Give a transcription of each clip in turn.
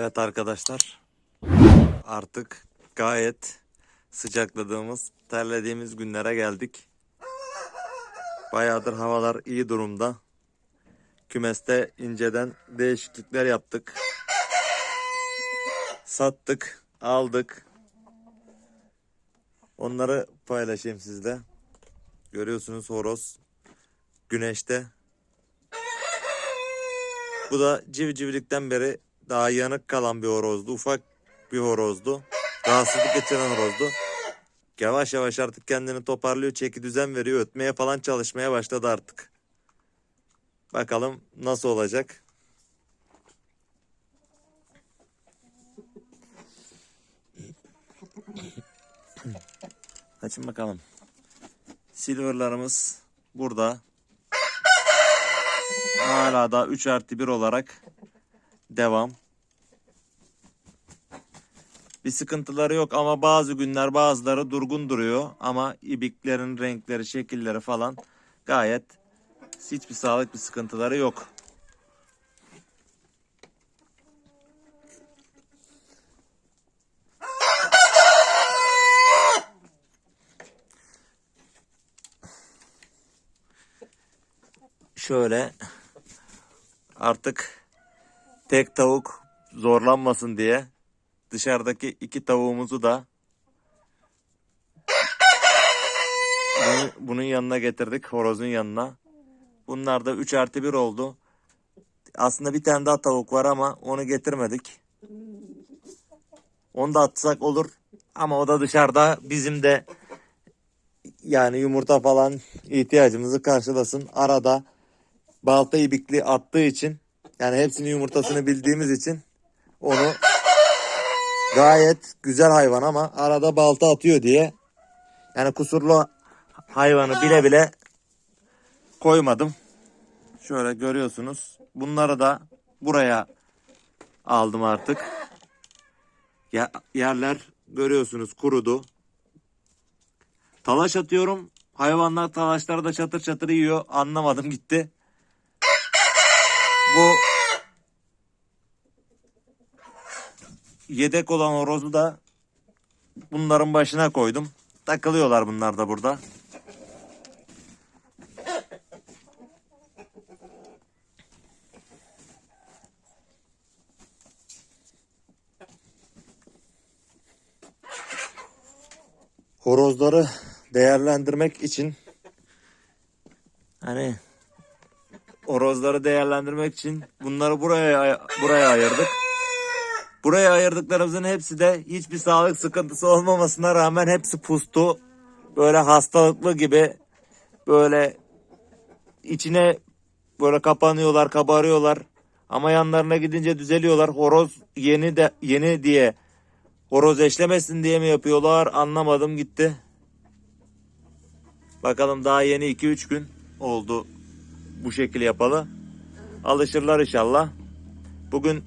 Evet arkadaşlar. Artık gayet sıcakladığımız, terlediğimiz günlere geldik. Bayağıdır havalar iyi durumda. Kümeste inceden değişiklikler yaptık. Sattık, aldık. Onları paylaşayım sizle. Görüyorsunuz horoz güneşte. Bu da civcivlikten beri daha yanık kalan bir horozdu. Ufak bir horozdu. Rahatsızlık geçiren horozdu. Yavaş yavaş artık kendini toparlıyor, çeki düzen veriyor. Ötmeye falan çalışmaya başladı artık. Bakalım nasıl olacak. Açın bakalım. Silverlarımız burada. Hala da 3 artı 1 olarak devam. Bir sıkıntıları yok ama bazı günler bazıları durgun duruyor. Ama ibiklerin renkleri, şekilleri falan gayet hiçbir sağlık bir sıkıntıları yok. Şöyle artık tek tavuk zorlanmasın diye dışarıdaki iki tavuğumuzu da bunu, bunun yanına getirdik. Horozun yanına. Bunlar da 3 artı 1 oldu. Aslında bir tane daha tavuk var ama onu getirmedik. Onu da atsak olur. Ama o da dışarıda bizim de yani yumurta falan ihtiyacımızı karşılasın. Arada balta ibikli attığı için yani hepsinin yumurtasını bildiğimiz için onu gayet güzel hayvan ama arada balta atıyor diye yani kusurlu hayvanı bile bile koymadım. Şöyle görüyorsunuz. Bunları da buraya aldım artık. Ya, yerler görüyorsunuz kurudu. Talaş atıyorum. Hayvanlar talaşları da çatır çatır yiyor. Anlamadım gitti. Bu yedek olan horozu da bunların başına koydum. Takılıyorlar bunlar da burada. Horozları değerlendirmek için hani horozları değerlendirmek için bunları buraya buraya ayırdık. Buraya ayırdıklarımızın hepsi de hiçbir sağlık sıkıntısı olmamasına rağmen hepsi pustu. Böyle hastalıklı gibi böyle içine böyle kapanıyorlar, kabarıyorlar. Ama yanlarına gidince düzeliyorlar. Horoz yeni de yeni diye horoz eşlemesin diye mi yapıyorlar anlamadım gitti. Bakalım daha yeni 2-3 gün oldu bu şekil yapalı. Alışırlar inşallah. Bugün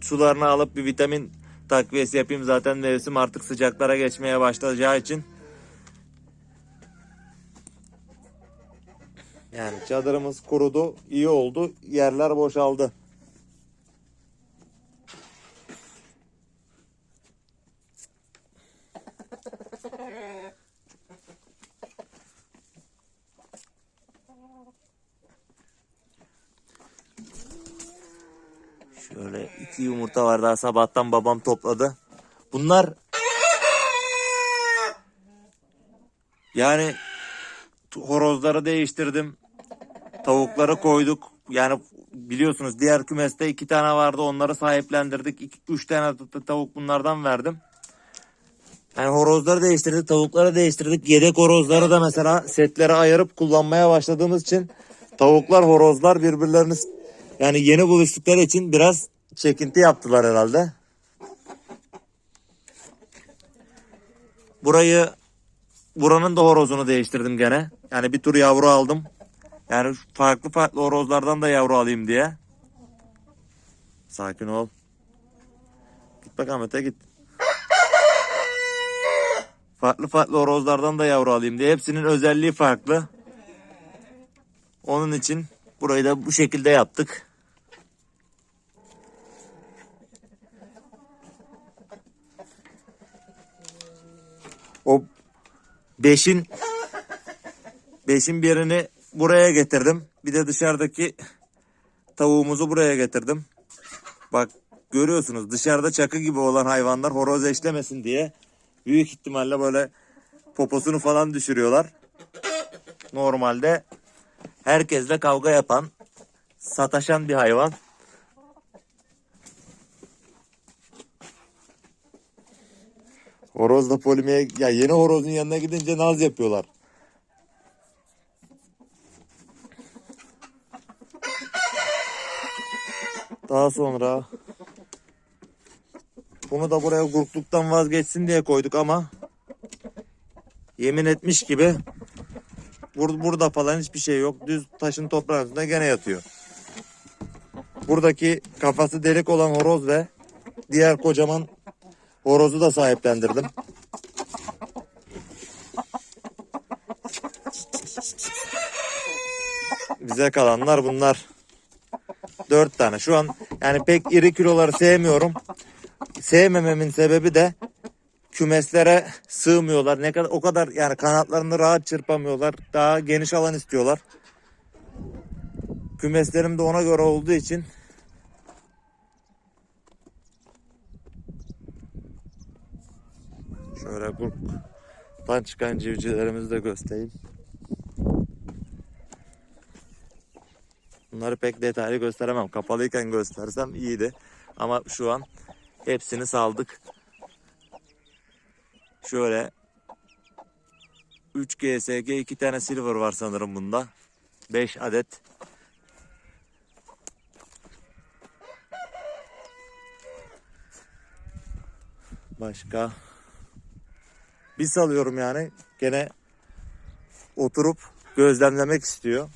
sularını alıp bir vitamin takviyesi yapayım. Zaten mevsim artık sıcaklara geçmeye başlayacağı için. Yani çadırımız kurudu. iyi oldu. Yerler boşaldı. Şöyle iki yumurta var daha sabahtan babam topladı. Bunlar yani horozları değiştirdim. Tavukları koyduk. Yani biliyorsunuz diğer kümeste iki tane vardı. Onları sahiplendirdik. İki, üç tane tavuk bunlardan verdim. Yani horozları değiştirdik, tavukları değiştirdik. Yedek horozları da mesela setlere ayırıp kullanmaya başladığımız için tavuklar, horozlar birbirlerini yani yeni buluştukları için biraz çekinti yaptılar herhalde. Burayı buranın da horozunu değiştirdim gene. Yani bir tur yavru aldım. Yani farklı farklı horozlardan da yavru alayım diye. Sakin ol. Git bakalım öte git. Farklı farklı horozlardan da yavru alayım diye. Hepsinin özelliği farklı. Onun için burayı da bu şekilde yaptık. O beşin beşin birini buraya getirdim. Bir de dışarıdaki tavuğumuzu buraya getirdim. Bak görüyorsunuz dışarıda çakı gibi olan hayvanlar horoz eşlemesin diye büyük ihtimalle böyle poposunu falan düşürüyorlar. Normalde herkesle kavga yapan, sataşan bir hayvan. Horozla polimiye ya yeni horozun yanına gidince naz yapıyorlar. Daha sonra bunu da buraya gurkluktan vazgeçsin diye koyduk ama yemin etmiş gibi bur burada falan hiçbir şey yok. Düz taşın toprağın üstünde gene yatıyor. Buradaki kafası delik olan horoz ve diğer kocaman horozu da sahiplendirdim. Bize kalanlar bunlar. Dört tane. Şu an yani pek iri kiloları sevmiyorum. Sevmememin sebebi de kümeslere sığmıyorlar. Ne kadar o kadar yani kanatlarını rahat çırpamıyorlar. Daha geniş alan istiyorlar. Kümeslerim de ona göre olduğu için şöyle kurktan çıkan civcivlerimizi de göstereyim. Bunları pek detaylı gösteremem. Kapalıyken göstersem iyiydi. Ama şu an hepsini saldık. Şöyle 3 GSG 2 tane silver var sanırım bunda. 5 adet. Başka bir salıyorum yani. Gene oturup gözlemlemek istiyor.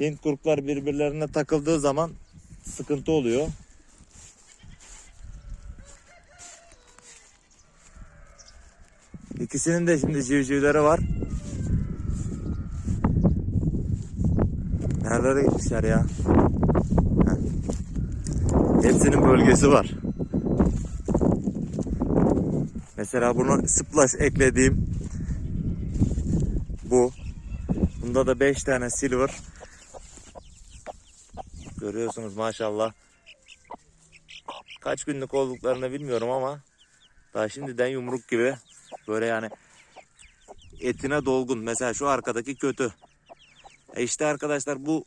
Hint kurklar birbirlerine takıldığı zaman sıkıntı oluyor. İkisinin de şimdi civcivleri var. Nerelere gitmişler ya? Hepsinin bölgesi var. Mesela bunu splash eklediğim bu. Bunda da 5 tane silver. Görüyorsunuz maşallah. Kaç günlük olduklarını bilmiyorum ama daha şimdiden yumruk gibi böyle yani etine dolgun. Mesela şu arkadaki kötü. E işte arkadaşlar bu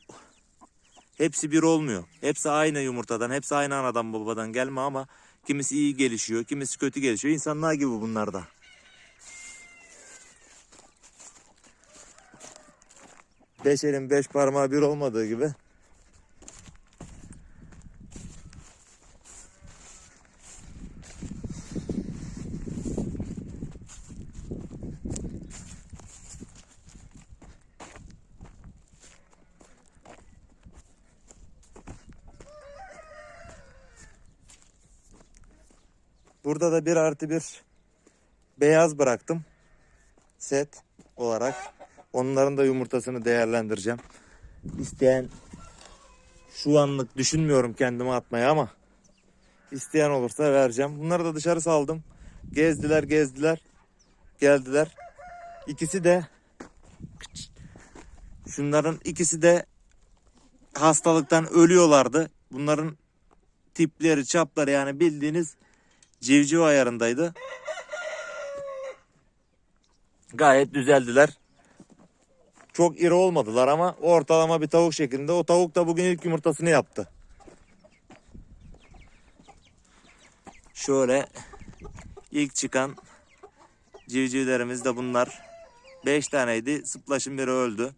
hepsi bir olmuyor. Hepsi aynı yumurtadan, hepsi aynı anadan babadan gelme ama kimisi iyi gelişiyor, kimisi kötü gelişiyor. İnsanlar gibi bunlar da. Beş elin beş parmağı bir olmadığı gibi Burada da bir artı bir beyaz bıraktım. Set olarak. Onların da yumurtasını değerlendireceğim. İsteyen şu anlık düşünmüyorum kendime atmayı ama isteyen olursa vereceğim. Bunları da dışarı saldım. Gezdiler gezdiler. Geldiler. İkisi de şunların ikisi de hastalıktan ölüyorlardı. Bunların tipleri, çapları yani bildiğiniz civciv ayarındaydı. Gayet düzeldiler. Çok iri olmadılar ama ortalama bir tavuk şeklinde. O tavuk da bugün ilk yumurtasını yaptı. Şöyle ilk çıkan civcivlerimiz de bunlar. 5 taneydi. Sıplaşın biri öldü.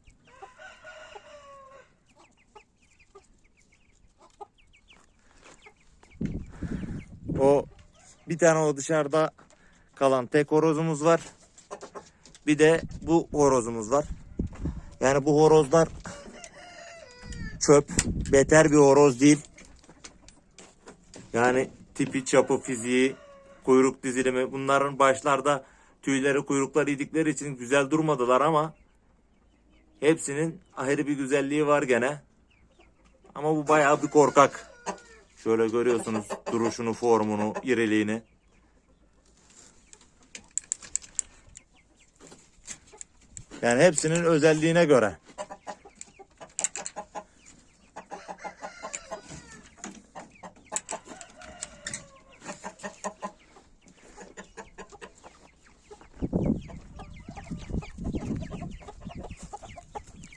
O bir tane o dışarıda kalan tek horozumuz var. Bir de bu horozumuz var. Yani bu horozlar çöp. Beter bir horoz değil. Yani tipi, çapı, fiziği, kuyruk dizilimi bunların başlarda tüyleri, kuyrukları yedikleri için güzel durmadılar ama hepsinin ayrı bir güzelliği var gene. Ama bu bayağı bir korkak. Şöyle görüyorsunuz duruşunu, formunu, iriliğini. Yani hepsinin özelliğine göre.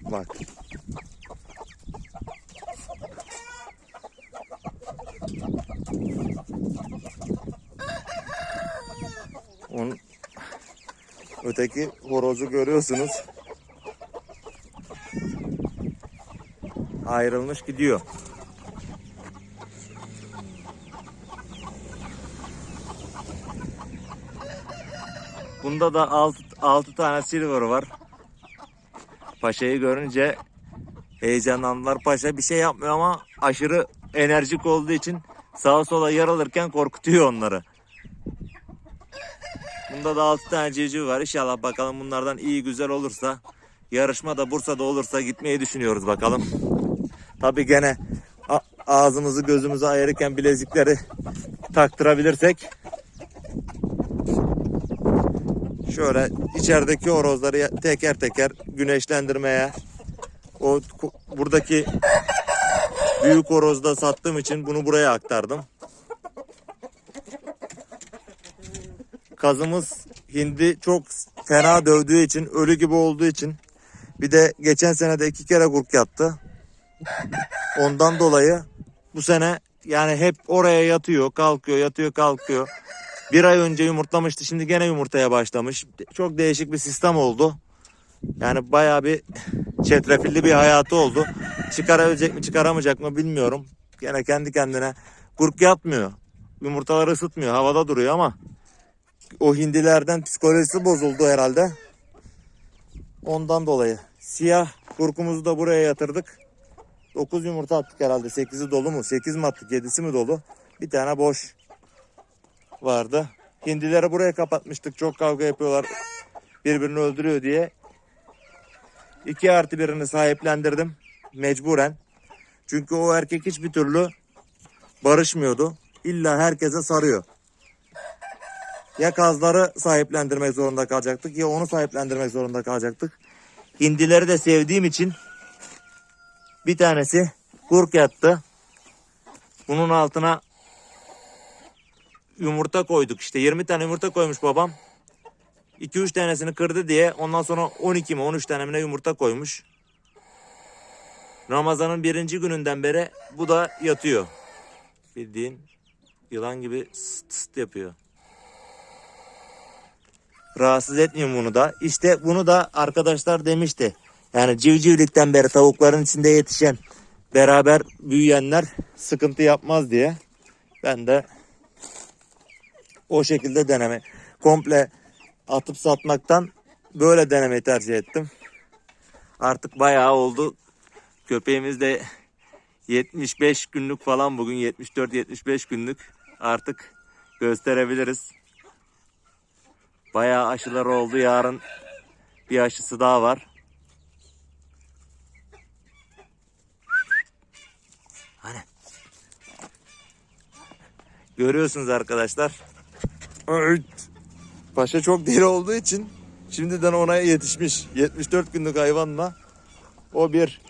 Bak. Öteki horozu görüyorsunuz. Ayrılmış gidiyor. Bunda da 6 6 tane silver var. Paşayı görünce heyecanlandılar. Paşa bir şey yapmıyor ama aşırı enerjik olduğu için sağa sola yarılırken korkutuyor onları. Bunda da 6 tane civciv var. İnşallah bakalım bunlardan iyi güzel olursa yarışmada Bursa'da olursa gitmeyi düşünüyoruz bakalım. Tabi gene ağzımızı gözümüzü ayırırken bilezikleri taktırabilirsek şöyle içerideki horozları teker teker güneşlendirmeye o buradaki büyük horozda sattığım için bunu buraya aktardım. Kazımız hindi çok fena dövdüğü için, ölü gibi olduğu için bir de geçen sene de iki kere kurk yattı. Ondan dolayı bu sene yani hep oraya yatıyor, kalkıyor, yatıyor, kalkıyor. Bir ay önce yumurtlamıştı, şimdi gene yumurtaya başlamış. Çok değişik bir sistem oldu. Yani bayağı bir çetrefilli bir hayatı oldu. Çıkarabilecek mi, çıkaramayacak mı bilmiyorum. Gene kendi kendine kurk yatmıyor. Yumurtaları ısıtmıyor, havada duruyor ama o hindilerden psikolojisi bozuldu herhalde. Ondan dolayı. Siyah kurkumuzu da buraya yatırdık. 9 yumurta attık herhalde. 8'i dolu mu? 8 mi attık? 7'si mi dolu? Bir tane boş vardı. Hindileri buraya kapatmıştık. Çok kavga yapıyorlar. Birbirini öldürüyor diye. 2 artı birini sahiplendirdim. Mecburen. Çünkü o erkek hiçbir türlü barışmıyordu. İlla herkese sarıyor ya kazları sahiplendirmek zorunda kalacaktık ya onu sahiplendirmek zorunda kalacaktık. Hindileri de sevdiğim için bir tanesi kurk yattı. Bunun altına yumurta koyduk işte 20 tane yumurta koymuş babam. 2-3 tanesini kırdı diye ondan sonra 12 mi 13 tane mi yumurta koymuş. Ramazan'ın birinci gününden beri bu da yatıyor. Bildiğin yılan gibi sıt sıt yapıyor. Rahatsız etmiyor bunu da. İşte bunu da arkadaşlar demişti. Yani civcivlikten beri tavukların içinde yetişen beraber büyüyenler sıkıntı yapmaz diye. Ben de o şekilde deneme. Komple atıp satmaktan böyle denemeyi tercih ettim. Artık bayağı oldu. Köpeğimiz de 75 günlük falan bugün 74-75 günlük artık gösterebiliriz. Bayağı aşılar oldu. Yarın bir aşısı daha var. Hani? Görüyorsunuz arkadaşlar. Evet. Paşa çok diri olduğu için şimdiden ona yetişmiş. 74 günlük hayvanla o bir